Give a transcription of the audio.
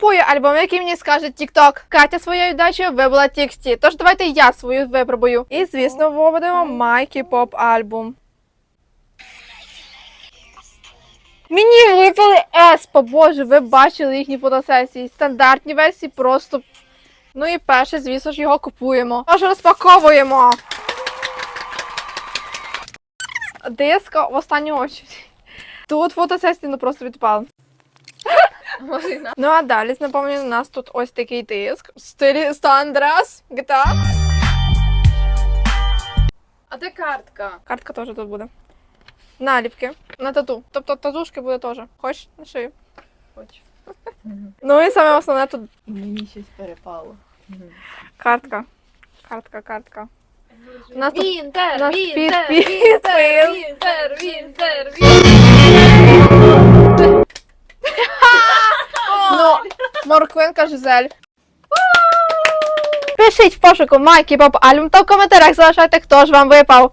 купую альбом, який мені скаже TikTok. Катя своєю дачею вибрала TXT, тож давайте я свою випробую. І, звісно, виведемо Майкі Поп альбом. Мені випали Еспо, боже, ви бачили їхні фотосесії. Стандартні версії просто. Ну і перше, звісно ж, його купуємо. Тож розпаковуємо. Диск в останню очередь. Тут фотосесії ну просто відпали. Ну а далі, напомню, у нас тут ось такий диск в стилі Стандрас. GTA. А де картка? Картка теж тут буде. Наліпки на тату. Тобто татушки буде теж. Хочеш на шию. Хочу. Ну і саме основне тут Мені щось перепало. картка. Картка, картка. У нас тут Вінтер, у нас Вінтер, під- Вінтер, під- Вінтер, Вінтер, Вінтер. Морквинка Жизель. Пишіть в пошуку Майкі Поп альбом та в коментарях залишайте, хто ж вам випав.